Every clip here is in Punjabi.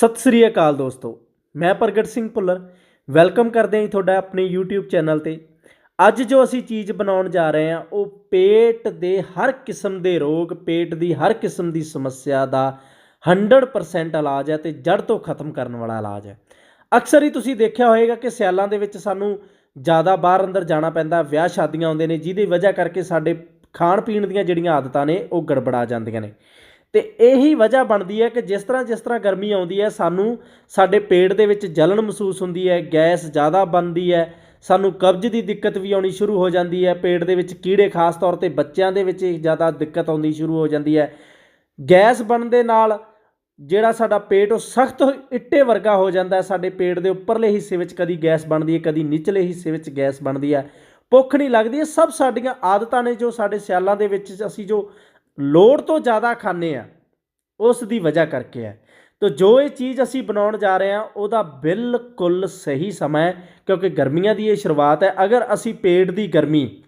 ਸਤਿ ਸ੍ਰੀ ਅਕਾਲ ਦੋਸਤੋ, ਮੈਂ ਪ੍ਰਗਟ ਸਿੰਘ ਭੁੱਲਰ। ਵੈਲਕਮ ਕਰਦੇ ਹਾਂ ਜੀ ਤੁਹਾਡਾ ਆਪਣੇ YouTube ਚੈਨਲ ਤੇ। ਅੱਜ ਜੋ ਅਸੀਂ ਚੀਜ਼ ਬਣਾਉਣ ਜਾ ਰਹੇ ਹਾਂ, ਉਹ ਪੇਟ ਦੇ ਹਰ ਕਿਸਮ ਦੇ ਰੋਗ, ਪੇਟ ਦੀ ਹਰ ਕਿਸਮ ਦੀ ਸਮੱਸਿਆ ਦਾ 100% ਇਲਾਜ ਹੈ ਤੇ ਜੜ ਤੋਂ ਖਤਮ ਕਰਨ ਵਾਲਾ ਇਲਾਜ ਹੈ। ਅਕਸਰ ਹੀ ਤੁਸੀਂ ਦੇਖਿਆ ਹੋਵੇਗਾ ਕਿ ਸਿਆਲਾਂ ਦੇ ਵਿੱਚ ਸਾਨੂੰ ਜ਼ਿਆਦਾ ਬਾਹਰ ਅੰਦਰ ਜਾਣਾ ਪੈਂਦਾ, ਵਿਆਹ ਸ਼ਾਦੀਆਂ ਆਉਂਦੇ ਨੇ, ਜਿਹਦੀ ਵਜ੍ਹਾ ਕਰਕੇ ਸਾਡੇ ਖਾਣ ਪੀਣ ਦੀਆਂ ਜਿਹੜੀਆਂ ਆਦਤਾਂ ਨੇ, ਉਹ ਗੜਬੜਾ ਜਾਂਦੀਆਂ ਨੇ। ਤੇ ਇਹੀ ਵਜ੍ਹਾ ਬਣਦੀ ਹੈ ਕਿ ਜਿਸ ਤਰ੍ਹਾਂ ਜਿਸ ਤਰ੍ਹਾਂ ਗਰਮੀ ਆਉਂਦੀ ਹੈ, ਸਾਨੂੰ ਸਾਡੇ ਪੇਟ ਦੇ ਵਿੱਚ ਜਲਣ ਮਹਿਸੂਸ ਹੁੰਦੀ ਹੈ, ਗੈਸ ਜ਼ਿਆਦਾ ਬਣਦੀ ਹੈ, ਸਾਨੂੰ ਕਬਜ਼ ਦੀ ਦਿੱਕਤ ਵੀ ਆਉਣੀ ਸ਼ੁਰੂ ਹੋ ਜਾਂਦੀ ਹੈ, ਪੇਟ ਦੇ ਵਿੱਚ ਕੀੜੇ ਖਾਸ ਤੌਰ ਤੇ ਬੱਚਿਆਂ ਦੇ ਵਿੱਚ ਜ਼ਿਆਦਾ ਦਿੱਕਤ ਆਉਣੀ ਸ਼ੁਰੂ ਹੋ ਜਾਂਦੀ ਹੈ। ਗੈਸ ਬਣਨ ਦੇ ਨਾਲ ਜਿਹੜਾ ਸਾਡਾ ਪੇਟ ਉਹ ਸਖਤ ਇੱਟੇ ਵਰਗਾ ਹੋ ਜਾਂਦਾ ਹੈ, ਸਾਡੇ ਪੇਟ ਦੇ ਉੱਪਰਲੇ ਹਿੱਸੇ ਵਿੱਚ ਕਦੀ ਗੈਸ ਬਣਦੀ ਹੈ, ਕਦੀ ਨਿਚਲੇ ਹਿੱਸੇ ਵਿੱਚ ਗੈਸ ਬਣਦੀ ਹੈ। ਭੁੱਖ ਨਹੀਂ ਲੱਗਦੀ, ਇਹ ਸਭ ਸਾਡੀਆਂ ਆਦਤਾਂ ਨੇ ਜੋ ਸਾਡੇ ਸਿਆਲਾਂ ਦੇ ਵਿੱਚ ਅਸੀਂ ਜੋ ਲੋੜ ਤੋਂ ਜ਼ਿਆਦਾ ਖਾਂਦੇ ਆ, ਉਸ ਦੀ ਵਜ੍ਹਾ ਕਰਕੇ ਹੈ। ਤੋ ਜੋ ਇਹ ਚੀਜ਼ ਅਸੀਂ ਬਣਾਉਣ ਜਾ ਰਹੇ ਹਾਂ, ਉਹਦਾ ਬਿਲਕੁਲ ਸਹੀ ਸਮਾਂ ਹੈ, ਕਿਉਂਕਿ ਗਰਮੀਆਂ ਦੀ ਇਹ ਸ਼ੁਰੂਆਤ ਹੈ। ਅਗਰ ਅਸੀਂ ਪੇਟ ਦੀ ਗਰਮੀ,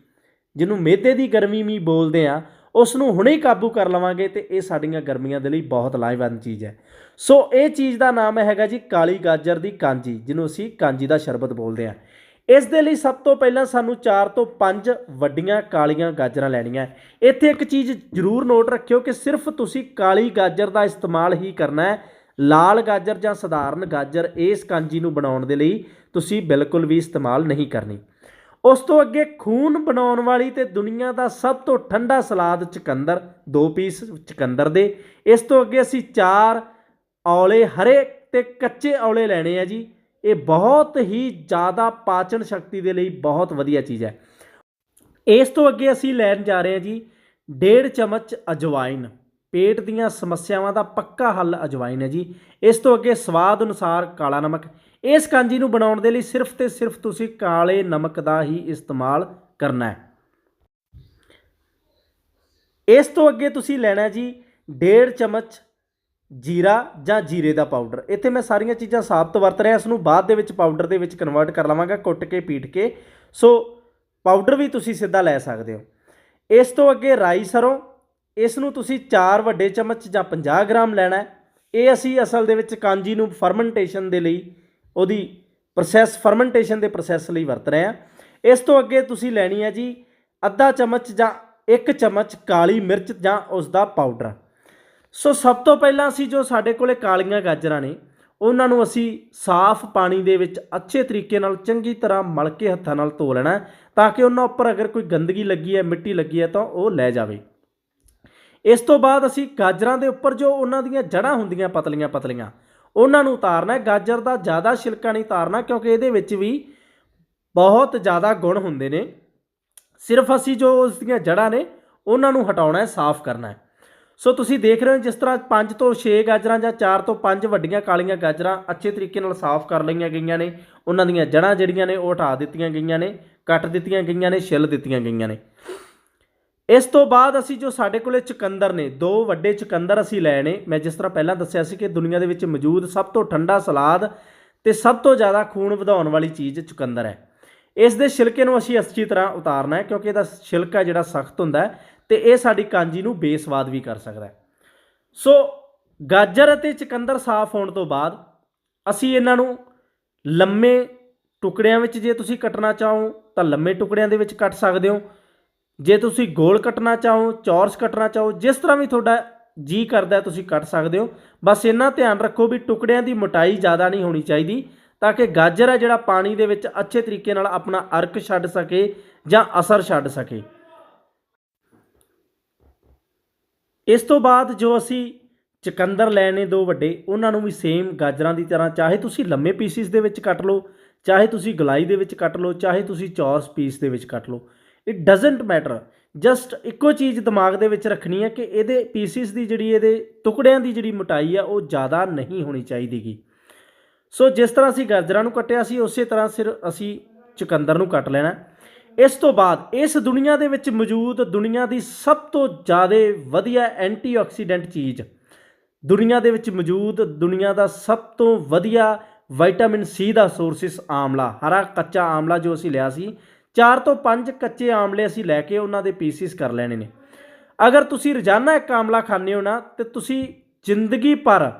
ਜਿਹਨੂੰ ਮਿਹਦੇ ਦੀ ਗਰਮੀ ਵੀ ਬੋਲਦੇ ਆ ਉਸ ਨੂੰ ਹੁਣੇ ਹੀ ਕਾਬੂ ਕਰ ਲਵਾਂਗੇ, ਤੇ ਇਹ ਸਾਡੀਆਂ ਗਰਮੀਆਂ ਦੇ ਲਈ ਬਹੁਤ ਲਾਹੇਵੰਦ ਚੀਜ਼ ਹੈ। ਸੋ ਇਹ ਚੀਜ਼ ਦਾ ਨਾਮ ਹੈਗਾ ਜੀ ਕਾਲੀ ਗਾਜਰ ਦੀ ਕਾਂਜੀ, ਜਿਹਨੂੰ ਅਸੀਂ ਕਾਂਜੀ ਦਾ ਸ਼ਰਬਤ ਬੋਲਦੇ ਆ ਇਸ ਦੇ ਲਈ ਸਭ ਤੋਂ ਪਹਿਲਾਂ ਸਾਨੂੰ 4 ਤੋਂ 5 ਵੱਡੀਆਂ ਕਾਲੀਆਂ ਗਾਜਰਾਂ ਲੈਣੀਆਂ ਇੱਥੇ ਇੱਕ ਚੀਜ਼ ਜ਼ਰੂਰ ਨੋਟ ਰੱਖਿਓ ਕਿ ਸਿਰਫ ਤੁਸੀਂ ਕਾਲੀ ਗਾਜਰ ਦਾ ਇਸਤੇਮਾਲ ਹੀ ਕਰਨਾ ਹੈ। ਲਾਲ ਗਾਜਰ ਜਾਂ ਸਧਾਰਨ ਗਾਜਰ ਇਸ ਕਾਂਜੀ ਨੂੰ ਬਣਾਉਣ ਦੇ ਲਈ ਤੁਸੀਂ ਬਿਲਕੁਲ ਵੀ ਇਸਤੇਮਾਲ ਨਹੀਂ ਕਰਨੀ। ਉਸ ਤੋਂ ਅੱਗੇ ਖੂਨ ਬਣਾਉਣ ਵਾਲੀ ਤੇ ਦੁਨੀਆ ਦਾ ਸਭ ਤੋਂ ਠੰਡਾ ਸਲਾਦ ਚਕੰਦਰ, ਦੋ ਪੀਸ ਚਕੰਦਰ ਦੇ। ਇਸ ਤੋਂ ਅੱਗੇ ਅਸੀਂ ਚਾਰ ਔਲੇ, ਹਰੇ ਤੇ ਕੱਚੇ ਔਲੇ ਲੈਣੇ ਆ ਜੀ। ਇਹ ਬਹੁਤ ਹੀ ਜ਼ਿਆਦਾ ਪਾਚਨ ਸ਼ਕਤੀ ਦੇ ਲਈ ਬਹੁਤ ਵਧੀਆ ਚੀਜ਼ ਹੈ। ਇਸ ਤੋਂ ਅੱਗੇ ਅਸੀਂ ਲੈਣ ਜਾ ਰਹੇ ਹਾਂ ਜੀ ਡੇਢ ਚਮਚ ਅਜਵਾਇਨ ਪੇਟ ਦੀਆਂ ਸਮੱਸਿਆਵਾਂ ਦਾ ਪੱਕਾ ਹੱਲ ਅਜਵਾਇਨ ਹੈ ਜੀ। ਇਸ ਤੋਂ ਅੱਗੇ ਸਵਾਦ ਅਨੁਸਾਰ ਕਾਲਾ ਨਮਕ। ਇਸ ਕਾਂਜੀ ਨੂੰ ਬਣਾਉਣ ਦੇ ਲਈ ਸਿਰਫ ਤੇ ਸਿਰਫ ਤੁਸੀਂ ਕਾਲੇ ਨਮਕ ਦਾ ਹੀ ਇਸਤੇਮਾਲ ਕਰਨਾ ਹੈ। ਇਸ ਤੋਂ ਅੱਗੇ ਤੁਸੀਂ ਲੈਣਾ ਜੀ ਡੇਢ ਚਮਚ ਜੀਰਾ ਜਾਂ ਜੀਰੇ ਦਾ ਪਾਊਡਰ। ਇੱਥੇ ਮੈਂ ਸਾਰੀਆਂ ਚੀਜ਼ਾਂ ਸਾਬਤ ਵਰਤ ਰਿਹਾ, ਇਸ ਨੂੰ ਬਾਅਦ ਦੇ ਵਿੱਚ ਪਾਊਡਰ ਦੇ ਵਿੱਚ ਕਨਵਰਟ ਕਰ ਲਵਾਂਗਾ, ਕੁੱਟ ਕੇ, ਪੀਟ ਕੇ। ਸੋ ਪਾਊਡਰ ਵੀ ਤੁਸੀਂ ਸਿੱਧਾ ਲੈ ਸਕਦੇ ਹੋ। ਇਸ ਤੋਂ ਅੱਗੇ ਰਾਈ ਸਰੋਂ, ਇਸ ਨੂੰ ਤੁਸੀਂ 4 ਵੱਡੇ ਚਮਚ ਜਾਂ 50 ਗ੍ਰਾਮ ਲੈਣਾ ਹੈ। ਇਹ ਅਸੀਂ ਅਸਲ ਦੇ ਵਿੱਚ ਕਾਂਜੀ ਨੂੰ ਫਰਮੈਂਟੇਸ਼ਨ ਦੇ ਲਈ, ਉਹਦੀ ਪ੍ਰੋਸੈਸ ਫਰਮੈਂਟੇਸ਼ਨ ਦੇ ਪ੍ਰੋਸੈਸ ਲਈ ਵਰਤ ਰਹੇ ਹਾਂ। ਇਸ ਤੋਂ ਅੱਗੇ ਤੁਸੀਂ ਲੈਣੀ ਹੈ ਜੀ, ਅੱਧਾ ਚਮਚ ਜਾਂ 1 ਚਮਚ ਕਾਲੀ ਮਿਰਚ ਜਾਂ ਉਸ ਦਾ ਪਾਊਡਰ। ਸੋ ਸਭ ਤੋਂ ਪਹਿਲਾਂ ਅਸੀਂ ਜੋ ਸਾਡੇ ਕੋਲੇ ਕਾਲੀਆਂ ਗਾਜਰਾਂ ਨੇ, ਉਹਨਾਂ ਨੂੰ ਅਸੀਂ ਸਾਫ਼ ਪਾਣੀ ਦੇ ਵਿੱਚ ਅੱਛੇ ਤਰੀਕੇ ਨਾਲ ਚੰਗੀ ਤਰ੍ਹਾਂ ਮਲ ਕੇ ਹੱਥਾਂ ਨਾਲ ਧੋ ਲੈਣਾ ਤਾਂ ਕਿ ਉਹਨਾਂ ਉੱਪਰ ਅਗਰ ਕੋਈ ਗੰਦਗੀ ਲੱਗੀ ਹੈ, ਮਿੱਟੀ ਲੱਗੀ ਹੈ, ਤਾਂ ਉਹ ਲੈ ਜਾਵੇ। ਇਸ ਤੋਂ ਬਾਅਦ ਅਸੀਂ ਗਾਜਰਾਂ ਦੇ ਉੱਪਰ ਜੋ ਉਹਨਾਂ ਦੀਆਂ ਜੜ੍ਹਾਂ ਹੁੰਦੀਆਂ ਪਤਲੀਆਂ ਪਤਲੀਆਂ, ਉਹਨਾਂ ਨੂੰ ਉਤਾਰਨਾ ਹੈ। ਗਾਜਰ ਦਾ ਜ਼ਿਆਦਾ ਛਿਲਕਾ ਨਹੀਂ ਉਤਾਰਨਾ, ਕਿਉਂਕਿ ਇਹਦੇ ਵਿੱਚ ਵੀ ਬਹੁਤ ਜ਼ਿਆਦਾ ਗੁਣ ਹੁੰਦੇ ਨੇ। ਸਿਰਫ ਅਸੀਂ ਜੋ ਉਸ ਦੀਆਂ ਜੜ੍ਹਾਂ ਨੇ, ਉਹਨਾਂ ਨੂੰ ਹਟਾਉਣਾ ਹੈ, ਸਾਫ਼ ਕਰਨਾ ਹੈ। ਸੋ ਤੁਸੀਂ ਦੇਖ ਰਹੇ ਹੋ ਜਿਸ ਤਰ੍ਹਾਂ 5 ਤੋਂ 6 ਗਾਜਰਾਂ ਜਾਂ 4 ਤੋਂ 5 ਵੱਡੀਆਂ ਕਾਲੀਆਂ ਗਾਜਰਾਂ ਅੱਛੇ ਤਰੀਕੇ ਨਾਲ ਸਾਫ਼ ਕਰ ਲਈਆਂ ਗਈਆਂ ਨੇ। ਉਹਨਾਂ ਦੀਆਂ ਜੜ੍ਹਾਂ ਜਿਹੜੀਆਂ ਨੇ ਉਹ ਹਟਾ ਦਿੱਤੀਆਂ ਗਈਆਂ ਨੇ, ਕੱਟ ਦਿੱਤੀਆਂ ਗਈਆਂ ਨੇ, ਛਿੱਲ ਦਿੱਤੀਆਂ ਗਈਆਂ ਨੇ। ਇਸ ਤੋਂ ਬਾਅਦ ਅਸੀਂ ਜੋ ਸਾਡੇ ਕੋਲੇ ਚੁਕੰਦਰ ਨੇ, ਦੋ ਵੱਡੇ ਚੁਕੰਦਰ ਅਸੀਂ ਲਏ ਨੇ। ਮੈਂ ਜਿਸ ਤਰ੍ਹਾਂ ਪਹਿਲਾਂ ਦੱਸਿਆ ਸੀ ਕਿ ਦੁਨੀਆ ਦੇ ਵਿੱਚ ਮੌਜੂਦ ਸਭ ਤੋਂ ਠੰਡਾ ਸਲਾਦ ਤੇ ਸਭ ਤੋਂ ਜ਼ਿਆਦਾ ਖੂਨ ਵਧਾਉਣ ਵਾਲੀ ਚੀਜ਼ ਚੁਕੰਦਰ ਹੈ। ਇਸ ਦੇ ਛਿਲਕੇ ਨੂੰ ਅਸੀਂ ਅੱਛੀ ਤਰ੍ਹਾਂ ਉਤਾਰਨਾ ਹੈ ਕਿਉਂਕਿ ਇਹਦਾ ਛਿਲਕਾ ਜਿਹੜਾ ਸਖਤ ਹੁੰਦਾ ਹੈ। ਤੇ ਇਹ ਸਾਡੀ ਕਾਂਜੀ ਨੂੰ ਬੇਸਵਾਦ ਵੀ ਕਰ ਸਕਦਾ ਹੈ। ਸੋ ਗਾਜਰ ਅਤੇ ਚੁਕੰਦਰ ਸਾਫ਼ ਹੋਣ ਤੋਂ ਬਾਅਦ ਅਸੀਂ ਇਹਨਾਂ ਨੂੰ ਲੰਮੇ ਟੁਕੜਿਆਂ ਵਿੱਚ ਜੇ ਤੁਸੀਂ ਕੱਟਣਾ ਚਾਹੋ ਤਾਂ ਲੰਮੇ ਟੁਕੜਿਆਂ ਦੇ ਵਿੱਚ ਕੱਟ ਸਕਦੇ ਹੋ। ਜੇ ਤੁਸੀਂ ਗੋਲ ਕੱਟਣਾ ਚਾਹੋ, ਚੌਰਸ ਕੱਟਣਾ ਚਾਹੋ, ਜਿਸ ਤਰ੍ਹਾਂ ਵੀ ਤੁਹਾਡਾ ਜੀ ਕਰਦਾ ਤੁਸੀਂ ਕੱਟ ਸਕਦੇ ਹੋ। ਬਸ ਇੰਨਾ ਧਿਆਨ ਰੱਖੋ ਵੀ ਟੁਕੜਿਆਂ ਦੀ ਮੋਟਾਈ ਜ਼ਿਆਦਾ ਨਹੀਂ ਹੋਣੀ ਚਾਹੀਦੀ ਤਾਂ ਕਿ ਗਾਜਰ ਹੈ ਜਿਹੜਾ ਪਾਣੀ ਦੇ ਵਿੱਚ ਅੱਛੇ ਤਰੀਕੇ ਨਾਲ ਆਪਣਾ ਅਰਕ ਛੱਡ ਸਕੇ ਜਾਂ ਅਸਰ ਛੱਡ ਸਕੇ। ਇਸ ਤੋਂ ਬਾਅਦ ਜੋ ਅਸੀਂ ਚਕੰਦਰ ਲੈਣੇ ਦੋ ਵੱਡੇ, ਉਹਨਾਂ ਨੂੰ ਵੀ ਸੇਮ ਗਾਜਰਾਂ ਦੀ ਤਰ੍ਹਾਂ, ਚਾਹੇ ਤੁਸੀਂ ਲੰਮੇ ਪੀਸਿਸ ਦੇ ਵਿੱਚ ਕੱਟ ਲਓ, ਚਾਹੇ ਤੁਸੀਂ ਗਲਾਈ ਦੇ ਵਿੱਚ ਕੱਟ ਲਓ, ਚਾਹੇ ਤੁਸੀਂ ਚੌਰਸ ਪੀਸ ਦੇ ਵਿੱਚ ਕੱਟ ਲਓ। ਇਟ ਡਸਨਟ ਮੈਟਰ ਜਸਟ ਇੱਕੋ ਚੀਜ਼ ਦਿਮਾਗ ਦੇ ਵਿੱਚ ਰੱਖਣੀ ਹੈ ਕਿ ਇਹਦੇ ਪੀਸਿਸ ਦੀ ਜਿਹੜੀ ਇਹਦੇ ਟੁਕੜਿਆਂ ਦੀ ਜਿਹੜੀ ਮੋਟਾਈ ਆ, ਉਹ ਜ਼ਿਆਦਾ ਨਹੀਂ ਹੋਣੀ ਚਾਹੀਦੀਗੀ। ਸੋ ਜਿਸ ਤਰ੍ਹਾਂ ਅਸੀਂ ਗਾਜਰਾਂ ਨੂੰ ਕੱਟਿਆ ਸੀ, ਉਸੇ ਤਰ੍ਹਾਂ ਸਿਰ ਅਸੀਂ ਚੁਕੰਦਰ ਨੂੰ ਕੱਟ ਲੈਣਾ। ਇਸ ਤੋਂ ਬਾਅਦ ਇਸ ਦੁਨੀਆ ਦੇ ਵਿੱਚ ਮੌਜੂਦ ਦੁਨੀਆ ਦੀ ਸਭ ਤੋਂ ਜ਼ਿਆਦਾ ਵਧੀਆ ਐਂਟੀਆਕਸੀਡੈਂਟ ਚੀਜ਼, ਦੁਨੀਆ ਦੇ ਵਿੱਚ ਮੌਜੂਦ ਦੁਨੀਆ ਦਾ ਸਭ ਤੋਂ ਵਧੀਆ ਵਿਟਾਮਿਨ ਸੀ ਦਾ ਸੋਰਸਿਸ ਆਮਲਾ, ਹਰਾ ਕੱਚਾ ਆਮਲਾ ਜੋ ਅਸੀਂ ਲਿਆ ਸੀ 4 ਤੋਂ 5 ਕੱਚੇ ਆਮਲੇ ਅਸੀਂ ਲੈ ਕੇ ਉਹਨਾਂ ਦੇ ਪੀਸਿਸ ਕਰ ਲੈਣੇ ਨੇ। ਅਗਰ ਤੁਸੀਂ ਰੋਜ਼ਾਨਾ ਇੱਕ ਆਮਲਾ ਖਾਂਦੇ ਹੋ ਨਾ, ਤੇ ਤੁਸੀਂ ਜ਼ਿੰਦਗੀ ਭਰ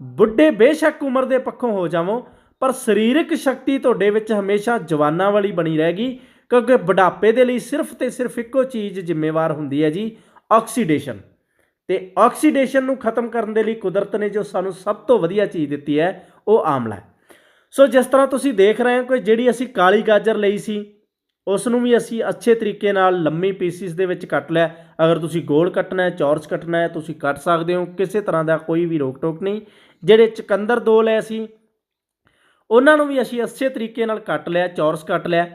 ਬੁੱਢੇ ਬੇਸ਼ੱਕ ਉਮਰ ਦੇ ਪੱਖੋਂ ਹੋ ਜਾਵੋ, ਪਰ ਸਰੀਰਕ ਸ਼ਕਤੀ ਤੁਹਾਡੇ ਵਿੱਚ ਹਮੇਸ਼ਾ ਜਵਾਨਾਂ ਵਾਲੀ ਬਣੀ ਰਹੇਗੀ ਕਿਉਂਕਿ ਬੁਢਾਪੇ ਦੇ ਲਈ ਸਿਰਫ ਤੇ ਸਿਰਫ ਇੱਕੋ ਚੀਜ਼ ਜ਼ਿੰਮੇਵਾਰ ਹੁੰਦੀ ਹੈ ਜੀ, ਆਕਸੀਡੇਸ਼ਨ। ਤੇ ਆਕਸੀਡੇਸ਼ਨ ਨੂੰ ਖਤਮ ਕਰਨ ਦੇ ਲਈ ਕੁਦਰਤ ਨੇ ਜੋ ਸਾਨੂੰ ਸਭ ਤੋਂ ਵਧੀਆ ਚੀਜ਼ ਦਿੱਤੀ ਹੈ, ਉਹ ਆਮਲਾ ਹੈ ਸੋ ਜਿਸ ਤਰ੍ਹਾਂ ਤੁਸੀਂ ਦੇਖ ਰਹੇ ਹੋ ਕਿ ਜਿਹੜੀ ਅਸੀਂ ਕਾਲੀ ਗਾਜਰ ਲਈ ਸੀ, ਉਸ ਨੂੰ ਵੀ ਅਸੀਂ ਅੱਛੇ ਤਰੀਕੇ ਨਾਲ ਲੰਮੀ ਪੀਸਿਸ ਦੇ ਵਿੱਚ ਕੱਟ ਲਿਆ। ਅਗਰ ਤੁਸੀਂ ਗੋਲ ਕੱਟਣਾ ਹੈ, ਚੌਰਸ ਕੱਟਣਾ ਹੈ, ਤੁਸੀਂ ਕੱਟ ਸਕਦੇ ਹੋ, ਕਿਸੇ ਤਰ੍ਹਾਂ ਦਾ ਕੋਈ ਵੀ ਰੋਕ ਟੋਕ ਨਹੀਂ। ਜਿਹੜੇ ਚਕੰਦਰ ਦੋ ਲਏ ਸੀ ਉਹਨਾਂ ਨੂੰ ਵੀ ਅਸੀਂ ਅੱਛੇ ਤਰੀਕੇ ਨਾਲ ਕੱਟ ਲਿਆ, ਚੌਰਸ ਕੱਟ ਲਿਆ।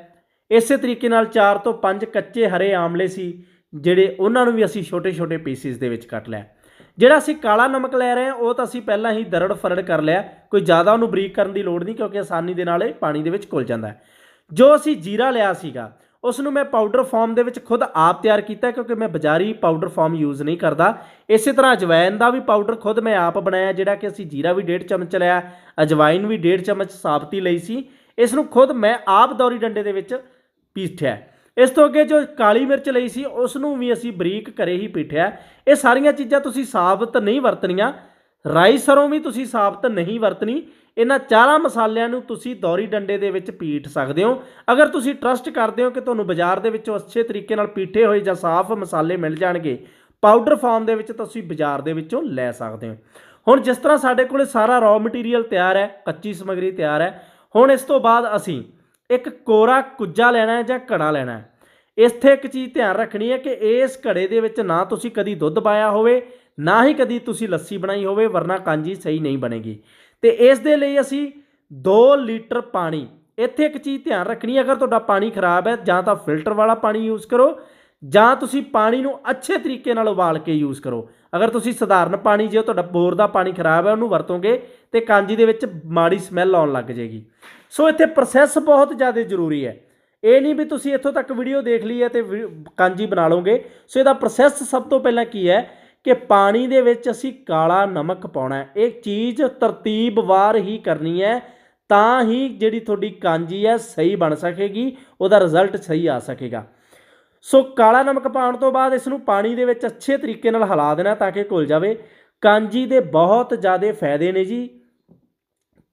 ਇਸੇ ਤਰੀਕੇ ਨਾਲ 4 ਤੋਂ 5 ਕੱਚੇ ਹਰੇ ਆਮਲੇ ਸੀ, ਜਿਹੜੇ ਉਹਨਾਂ ਨੂੰ ਵੀ ਅਸੀਂ ਛੋਟੇ-ਛੋਟੇ ਪੀਸਿਸ ਦੇ ਵਿੱਚ ਕੱਟ ਲਿਆ। ਜਿਹੜਾ ਅਸੀਂ ਕਾਲਾ ਨਮਕ ਲੈ ਰਹੇ ਹਾਂ, ਉਹ ਤਾਂ ਅਸੀਂ ਪਹਿਲਾਂ ਹੀ ਦਰੜ ਫਰੜ ਕਰ ਲਿਆ। ਕੋਈ ਜ਼ਿਆਦਾ ਉਹਨੂੰ ਬਰੀਕ ਕਰਨ ਦੀ ਲੋੜ ਨਹੀਂ, ਕਿਉਂਕਿ ਆਸਾਨੀ ਦੇ ਨਾਲ ਇਹ ਪਾਣੀ ਦੇ ਵਿੱਚ ਘੁਲ ਜਾਂਦਾ ਹੈ। ਜੋ ਅਸੀਂ ਜੀਰਾ ਲਿਆ ਸੀਗਾ ਉਸ ਨੂੰ ਮੈਂ ਪਾਊਡਰ ਫਾਰਮ ਦੇ ਵਿੱਚ ਖੁਦ ਆਪ ਤਿਆਰ ਕੀਤਾ, ਕਿਉਂਕਿ ਮੈਂ ਬਾਜ਼ਾਰੀ ਪਾਊਡਰ ਫਾਰਮ ਯੂਜ਼ ਨਹੀਂ ਕਰਦਾ। ਇਸੇ ਤਰ੍ਹਾਂ ਅਜਵਾਇਨ ਦਾ ਵੀ ਪਾਊਡਰ ਖੁਦ ਮੈਂ ਆਪ ਬਣਾਇਆ, ਜਿਹੜਾ ਕਿ ਅਸੀਂ ਜੀਰਾ ਵੀ 1.5 ਚਮਚ ਲਿਆ ਅਜਵਾਇਨ ਵੀ 1.5 ਚਮਚ ਸਾਬਤੀ ਲਈ ਸੀ। ਇਸ ਨੂੰ ਖੁਦ ਮੈਂ ਆਪ ਦੌਰੀ ਡੰਡੇ ਦੇ ਵਿੱਚ ਪੀਠਿਆ। ਇਸ ਤੋਂ ਅੱਗੇ ਜੋ ਕਾਲੀ ਮਿਰਚ ਲਈ ਸੀ ਉਸ ਨੂੰ ਵੀ ਅਸੀਂ ਬਰੀਕ ਘਰੇ ਹੀ ਪੀਠਿਆ। ਇਹ ਸਾਰੀਆਂ ਚੀਜ਼ਾਂ ਤੁਸੀਂ ਸਾਬਤ ਨਹੀਂ ਵਰਤਣੀਆਂ। ਰਾਈ ਸਰੋਂ ਵੀ ਤੁਸੀਂ ਸਾਬਤ ਨਹੀਂ ਵਰਤਣੀ। ਇਹਨਾਂ ਚਾਰਾਂ ਮਸਾਲਿਆਂ ਨੂੰ ਤੁਸੀਂ ਦੌਰੀ ਡੰਡੇ ਦੇ ਵਿੱਚ ਪੀਟ ਸਕਦੇ ਹੋ। ਅਗਰ ਤੁਸੀਂ ਟਰਸਟ ਕਰਦੇ ਹੋ ਕਿ ਤੁਹਾਨੂੰ ਬਾਜ਼ਾਰ ਦੇ ਵਿੱਚੋਂ ਅੱਛੇ ਤਰੀਕੇ ਨਾਲ ਪੀਠੇ ਹੋਏ ਜਾਂ ਸਾਫ਼ ਮਸਾਲੇ ਮਿਲ ਜਾਣਗੇ, ਪਾਊਡਰ ਫਾਰਮ ਦੇ ਵਿੱਚ ਤੁਸੀਂ ਬਾਜ਼ਾਰ ਦੇ ਵਿੱਚੋਂ ਲੈ ਸਕਦੇ ਹੋ। ਹੁਣ ਜਿਸ ਤਰ੍ਹਾਂ ਸਾਡੇ ਕੋਲੇ ਸਾਰਾ ਰॉ ਮਟੀਰੀਅਲ ਤਿਆਰ ਹੈ, ਕੱਚੀ ਸਮੱਗਰੀ ਤਿਆਰ ਹੈ, ਹੁਣ ਇਸ ਤੋਂ ਬਾਅਦ ਅਸੀਂ ਇੱਕ ਕੋਰਾ ਕੁੱਜਾ ਲੈਣਾ ਹੈ ਜਾਂ ਘੜਾ ਲੈਣਾ ਹੈ। ਇੱਥੇ ਇੱਕ ਚੀਜ਼ ਧਿਆਨ ਰੱਖਣੀ ਹੈ ਕਿ ਇਸ ਘੜੇ ਦੇ ਵਿੱਚ ਨਾ ਤੁਸੀਂ ਕਦੀ ਦੁੱਧ ਪਾਇਆ ਹੋਵੇ, ਨਾ ਹੀ ਕਦੀ ਤੁਸੀਂ ਲੱਸੀ ਬਣਾਈ ਹੋਵੇ, ਵਰਨਾ ਕਾਂਜੀ ਸਹੀ ਨਹੀਂ ਬਣੇਗੀ। ਤੇ ਇਸ ਦੇ ਲਈ ਅਸੀਂ 2 ਲੀਟਰ ਪਾਣੀ, ਇੱਥੇ ਇੱਕ ਚੀਜ਼ ਧਿਆਨ ਰੱਖਣੀ ਹੈ, ਅਗਰ ਤੁਹਾਡਾ ਪਾਣੀ ਖਰਾਬ ਹੈ, ਜਾਂ ਤਾਂ ਫਿਲਟਰ ਵਾਲਾ ਪਾਣੀ ਯੂਜ਼ ਕਰੋ, ਜਾਂ ਤੁਸੀਂ ਪਾਣੀ ਨੂੰ ਅੱਛੇ ਤਰੀਕੇ ਨਾਲ ਉਬਾਲ ਕੇ ਯੂਜ਼ ਕਰੋ। ਅਗਰ ਤੁਸੀਂ ਸਧਾਰਨ ਪਾਣੀ, ਜੇ ਤੁਹਾਡਾ ਬੋਰ ਦਾ ਪਾਣੀ ਖਰਾਬ ਹੈ, ਉਹਨੂੰ ਵਰਤੋਗੇ ਤੇ ਕਾਂਜੀ ਦੇ ਵਿੱਚ ਮਾੜੀ ਸਮੈਲ ਆਉਣ ਲੱਗ ਜਾਏਗੀ। ਸੋ ਇੱਥੇ ਪ੍ਰੋਸੈਸ ਬਹੁਤ ਜ਼ਿਆਦਾ ਜ਼ਰੂਰੀ ਹੈ। ਇਹ ਨਹੀਂ ਵੀ ਤੁਸੀਂ ਇੱਥੋਂ ਤੱਕ ਵੀਡੀਓ ਦੇਖ ਲਈ ਹੈ ਤੇ ਵੀ- ਕਾਂਜੀ ਬਣਾ ਲਓਗੇ। ਸੋ ਇਹਦਾ ਪ੍ਰੋਸੈਸ ਸਭ ਤੋਂ ਪਹਿਲਾਂ ਕੀ ਹੈ ਕਿ ਪਾਣੀ ਦੇ ਵਿੱਚ ਅਸੀਂ ਕਾਲਾ ਨਮਕ ਪਾਉਣਾ ਹੈ। ਇਹ ਚੀਜ਼ ਤਰਤੀਬਵਾਰ ਹੀ ਕਰਨੀ ਹੈ ਤਾਂ ਹੀ ਜਿਹੜੀ ਤੁਹਾਡੀ ਕਾਂਜੀ ਹੈ ਸਹੀ ਬਣ ਸਕੇਗੀ, ਉਹਦਾ ਰਿਜ਼ਲਟ ਸਹੀ ਆ ਸਕੇਗਾ। ਸੋ ਕਾਲਾ ਨਮਕ ਪਾਉਣ ਤੋਂ ਬਾਅਦ ਇਸ ਨੂੰ ਪਾਣੀ ਦੇ ਵਿੱਚ ਅੱਛੇ ਤਰੀਕੇ ਨਾਲ ਹਿਲਾ ਦੇਣਾ ਤਾਂ ਕਿ ਘੁਲ ਜਾਵੇ। ਕਾਂਜੀ ਦੇ ਬਹੁਤ ਜ਼ਿਆਦਾ ਫਾਇਦੇ ਨੇ ਜੀ।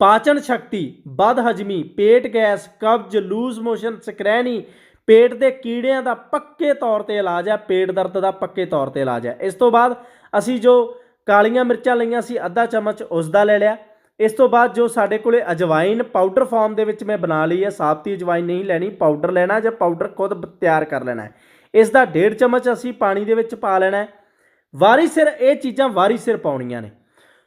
ਪਾਚਨ ਸ਼ਕਤੀ ਬਦ ਹਜਮੀ, ਪੇਟ ਗੈਸ, ਕਬਜ਼, ਲੂਜ਼ ਮੋਸ਼ਨ ਸਕਰੈਨੀ ਪੇਟ ਦੇ ਕੀੜਿਆਂ ਦਾ ਪੱਕੇ ਤੌਰ ਤੇ ਇਲਾਜ ਹੈ, ਪੇਟ ਦਰਦ ਦਾ ਪੱਕੇ ਤੌਰ ਤੇ ਇਲਾਜ ਹੈ। ਇਸ ਤੋਂ ਬਾਅਦ ਅਸੀਂ ਜੋ ਕਾਲੀਆਂ ਮਿਰਚਾਂ ਲਈਆਂ ਸੀ, ਅੱਧਾ ਚਮਚ ਉਸ ਦਾ ਲੈ ਲਿਆ। ਇਸ ਤੋਂ ਬਾਅਦ ਜੋ ਸਾਡੇ ਕੋਲੇ ਅਜਵਾਇਨ ਪਾਊਡਰ ਫਾਰਮ ਦੇ ਵਿੱਚ ਮੈਂ ਬਣਾ ਲਈ ਹੈ, ਸਾਬਤੀ ਅਜਵਾਈਨ ਨਹੀਂ ਲੈਣੀ, ਪਾਊਡਰ ਲੈਣਾ ਜਾਂ ਪਾਊਡਰ ਖੁਦ ਤਿਆਰ ਕਰ ਲੈਣਾ ਹੈ। ਇਸ ਦਾ 1.5 ਚਮਚ ਅਸੀਂ ਪਾਣੀ ਦੇ ਵਿੱਚ ਪਾ ਲੈਣਾ ਹੈ। ਵਾਰੀ ਸਿਰ, ਇਹ ਚੀਜ਼ਾਂ ਵਾਰੀ ਸਿਰ ਪਾਉਣੀਆਂ ਨੇ।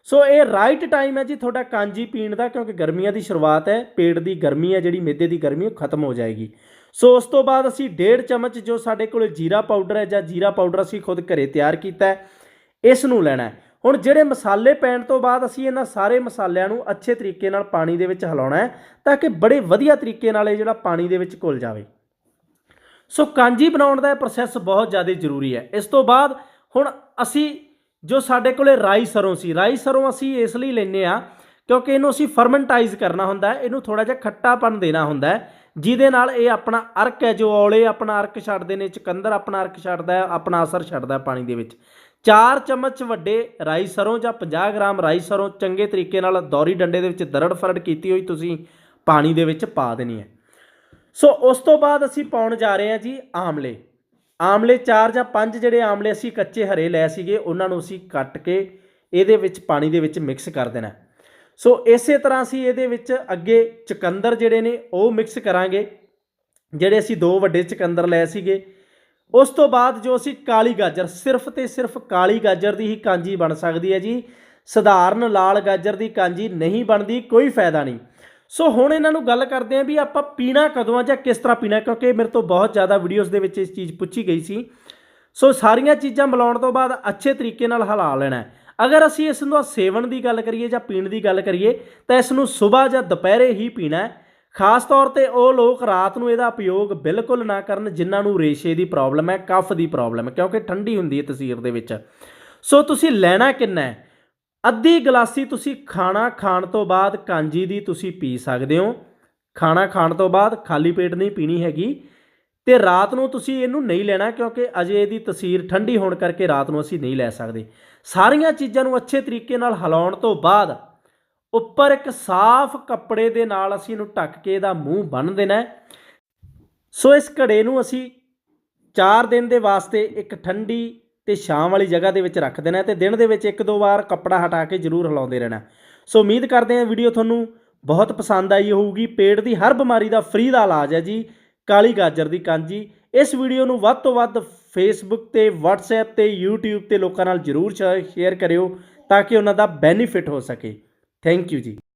ਸੋ ਇਹ ਰਾਈਟ ਟਾਈਮ ਹੈ ਜੀ ਤੁਹਾਡਾ ਕਾਂਜੀ ਪੀਣ ਦਾ, ਕਿਉਂਕਿ ਗਰਮੀਆਂ ਦੀ ਸ਼ੁਰੂਆਤ ਹੈ, ਪੇਟ ਦੀ ਗਰਮੀ ਹੈ ਜਿਹੜੀ, ਮਿੱਦੇ ਦੀ ਗਰਮੀ, ਉਹ ਖਤਮ ਹੋ ਜਾਏਗੀ। ਸੋ ਉਸ ਤੋਂ ਬਾਅਦ ਅਸੀਂ ਡੇਢ ਚਮਚ ਜੋ ਸਾਡੇ ਕੋਲ ਜੀਰਾ ਪਾਊਡਰ ਹੈ ਜਾਂ ਜੀਰਾ ਪਾਊਡਰ ਅਸੀਂ ਖੁਦ ਘਰੇ ਤਿਆਰ ਕੀਤਾ ਹੈ ਇਸ ਨੂੰ ਲੈਣਾ ਹੈ। ਹੁਣ ਜਿਹੜੇ ਮਸਾਲੇ ਪੈਣ ਤੋਂ ਬਾਅਦ ਅਸੀਂ ਇਹਨਾਂ ਸਾਰੇ ਮਸਾਲਿਆਂ ਨੂੰ ਅੱਛੇ ਤਰੀਕੇ ਨਾਲ ਪਾਣੀ ਦੇ ਵਿੱਚ ਹਿਲਾਉਣਾ ਹੈ, ਤਾਂ ਕਿ ਬੜੇ ਵਧੀਆ ਤਰੀਕੇ ਨਾਲ ਇਹ ਜਿਹੜਾ ਪਾਣੀ ਦੇ ਵਿੱਚ ਘੁਲ ਜਾਵੇ। ਸੋ ਕਾਂਜੀ ਬਣਾਉਣ ਦਾ ਇਹ ਪ੍ਰੋਸੈਸ ਬਹੁਤ ਜ਼ਿਆਦਾ ਜ਼ਰੂਰੀ ਹੈ। ਇਸ ਤੋਂ ਬਾਅਦ ਹੁਣ ਅਸੀਂ ਜੋ ਸਾਡੇ ਕੋਲੇ ਰਾਈ ਸਰੋਂ ਸੀ। ਰਾਈ ਸਰੋਂ ਅਸੀਂ ਇਸ ਲਈ ਲੈਨੇ ਆ ਕਿਉਂਕਿ ਇਹਨੂੰ ਅਸੀਂ ਫਰਮੈਂਟਾਈਜ਼ ਕਰਨਾ ਹੁੰਦਾ ਇਹਨੂੰ ਥੋੜਾ ਜਿਹਾ ਖੱਟਾਪਨ ਦੇਣਾ ਹੁੰਦਾ ਜਿਹਦੇ ਨਾਲ ਇਹ ਆਪਣਾ ਅਰਕ ਹੈ, ਜੋ ਔਲੇ ਆਪਣਾ ਅਰਕ ਛੱਡਦੇ ਨੇ, ਚਕੰਦਰ ਆਪਣਾ ਅਰਕ ਛੱਡਦਾ ਹੈ, ਆਪਣਾ ਅਸਰ ਛੱਡਦਾ ਪਾਣੀ ਦੇ ਵਿੱਚ। 4 ਚਮਚ ਵੱਡੇ ਰਾਈ ਸਰੋਂ ਜਾਂ 50 ਗ੍ਰਾਮ ਰਾਈ ਸਰੋਂ ਚੰਗੇ ਤਰੀਕੇ ਨਾਲ ਦੌਰੀ ਡੰਡੇ ਦੇ ਵਿੱਚ ਦਰੜ ਫਰੜ ਕੀਤੀ ਹੋਈ ਤੁਸੀਂ ਪਾਣੀ ਦੇ ਵਿੱਚ ਪਾ ਦੇਣੀ ਹੈ। ਸੋ ਉਸ ਤੋਂ ਬਾਅਦ ਅਸੀਂ ਪਾਉਣ ਜਾ ਰਹੇ ਹਾਂ ਜੀ ਆਮਲੇ। ਆਮਲੇ 4 ਜਾਂ 5 ਜਿਹੜੇ ਆਮਲੇ ਅਸੀਂ ਕੱਚੇ ਹਰੇ ਲਏ ਸੀਗੇ, ਉਹਨਾਂ ਨੂੰ ਅਸੀਂ ਕੱਟ ਕੇ ਇਹਦੇ ਵਿੱਚ ਪਾਣੀ ਦੇ ਵਿੱਚ ਮਿਕਸ ਕਰ ਦੇਣਾ ਸੋ ਇਸੇ ਤਰ੍ਹਾਂ ਅਸੀਂ ਇਹਦੇ ਵਿੱਚ ਅੱਗੇ ਚਕੰਦਰ ਜਿਹੜੇ ਨੇ, ਉਹ ਮਿਕਸ ਕਰਾਂਗੇ। ਜਿਹੜੇ ਅਸੀਂ ਦੋ ਵੱਡੇ ਚਕੰਦਰ ਲਏ ਸੀਗੇ, ਉਸ ਤੋਂ ਬਾਅਦ ਜੋ ਅਸੀਂ ਕਾਲੀ ਗਾਜਰ, ਸਿਰਫ ਤੇ ਸਿਰਫ ਕਾਲੀ ਗਾਜਰ ਦੀ ਹੀ ਕਾਂਜੀ ਬਣ ਸਕਦੀ ਹੈ ਜੀ। ਸਧਾਰਨ ਲਾਲ ਗਾਜਰ ਦੀ ਕਾਂਜੀ ਨਹੀਂ ਬਣਦੀ, ਕੋਈ ਫਾਇਦਾ ਨਹੀਂ। ਸੋ ਹੁਣ ਇਹਨਾਂ ਨੂੰ ਗੱਲ ਕਰਦੇ ਆਂ ਵੀ ਆਪਾਂ ਪੀਣਾ ਕਦੋਂ ਆ ਜਾਂ ਕਿਸ ਤਰ੍ਹਾਂ ਪੀਣਾ, ਕਿਉਂਕਿ ਮੇਰੇ ਤੋਂ ਬਹੁਤ ਜ਼ਿਆਦਾ ਵੀਡੀਓਜ਼ ਦੇ ਵਿੱਚ ਇਸ ਚੀਜ਼ ਪੁੱਛੀ ਗਈ ਸੀ। ਸੋ ਸਾਰੀਆਂ ਚੀਜ਼ਾਂ ਮਿਲਾਉਣ ਤੋਂ ਬਾਅਦ ਅੱਛੇ ਤਰੀਕੇ ਨਾਲ ਹਿਲਾ ਲੈਣਾ ਅਗਰ ਅਸੀਂ ਇਸ ਨੂੰ ਸੇਵਨ ਦੀ ਗੱਲ ਕਰੀਏ ਜਾਂ ਪੀਣ ਦੀ ਗੱਲ ਕਰੀਏ, ਤਾਂ ਇਸ ਨੂੰ ਸਵੇਰ ਜਾਂ ਦੁਪਹਿਰੇ ਹੀ ਪੀਣਾ ਖਾਸ ਤੌਰ ਤੇ ਉਹ ਲੋਕ ਰਾਤ ਨੂੰ ਇਹਦਾ ਉਪਯੋਗ ਬਿਲਕੁਲ ਨਾ ਕਰਨ ਜਿਨ੍ਹਾਂ ਨੂੰ ਰੇਸ਼ੇ ਦੀ ਪ੍ਰੋਬਲਮ ਹੈ, ਕਫ ਦੀ ਪ੍ਰੋਬਲਮ ਹੈ, ਕਿਉਂਕਿ ਠੰਡੀ ਹੁੰਦੀ ਹੈ ਤਸੀਰ ਦੇ ਵਿੱਚ। ਸੋ ਤੁਸੀਂ ਲੈਣਾ ਕਿੰਨਾ ਹੈ? ਅੱਧੀ ਗਲਾਸੀ ਤੁਸੀਂ ਖਾਣਾ ਖਾਣ ਤੋਂ ਬਾਅਦ ਕਾਂਜੀ ਦੀ ਤੁਸੀਂ ਪੀ ਸਕਦੇ ਹੋ। ਖਾਣਾ ਖਾਣ ਤੋਂ ਬਾਅਦ ਖਾਲੀ ਪੇਟ ਨਹੀਂ ਪੀਣੀ ਹੈਗੀ ਤੇ ਰਾਤ ਨੂੰ ਤੁਸੀਂ ਇਹਨੂੰ ਨਹੀਂ ਲੈਣਾ ਕਿਉਂਕਿ ਅਜੇ ਇਹਦੀ ਤਸੀਰ ਠੰਡੀ ਹੋਣ ਕਰਕੇ ਰਾਤ ਨੂੰ ਅਸੀਂ ਨਹੀਂ ਲੈ ਸਕਦੇ। ਸਾਰੀਆਂ ਚੀਜ਼ਾਂ ਨੂੰ ਅੱਛੇ ਤਰੀਕੇ ਨਾਲ ਹਿਲਾਉਣ ਤੋਂ ਬਾਅਦ ਉੱਪਰ ਇੱਕ ਸਾਫ਼ ਕੱਪੜੇ ਦੇ ਨਾਲ ਅਸੀਂ ਇਹਨੂੰ ਢੱਕ ਕੇ ਇਹਦਾ ਮੂੰਹ ਬੰਨ੍ਹ ਦੇਣਾ ਸੋ ਇਸ ਘੜੇ ਨੂੰ ਅਸੀਂ 4 ਦਿਨ ਦੇ ਵਾਸਤੇ ਇੱਕ ਠੰਡੀ ਤੇ ਛਾਂ ਵਾਲੀ ਜਗ੍ਹਾ ਦੇ ਵਿੱਚ ਰੱਖ ਦੇਣਾ ਹੈ ਤੇ ਦਿਨ ਦੇ ਵਿੱਚ ਇੱਕ ਦੋ ਵਾਰ ਕੱਪੜਾ ਹਟਾ ਕੇ ਜ਼ਰੂਰ ਹਿਲਾਉਂਦੇ ਰਹਿਣਾ ਸੋ ਉਮੀਦ ਕਰਦੇ ਹਾਂ ਵੀਡੀਓ ਤੁਹਾਨੂੰ ਬਹੁਤ ਪਸੰਦ ਆਈ ਹੋਊਗੀ। ਪੇਟ ਦੀ ਹਰ ਬਿਮਾਰੀ ਦਾ ਫ੍ਰੀ ਦਾ ਇਲਾਜ ਹੈ ਜੀ। ਕਾਲੀ ਗਾਜਰ ਦੀ ਕਾਂਜੀ। ਇਸ ਵੀਡੀਓ ਨੂੰ ਵੱਧ ਤੋਂ ਵੱਧ ਫੇਸਬੁੱਕ ਤੇ, WhatsApp ਤੇ, YouTube ਤੇ ਲੋਕਾਂ ਨਾਲ ਜ਼ਰੂਰ ਸ਼ੇਅਰ ਕਰਿਓ ਤਾਂ ਕਿ ਉਹਨਾਂ ਦਾ ਬੈਨੀਫਿਟ ਹੋ ਸਕੇ। ਥੈਂਕ ਯੂ ਜੀ।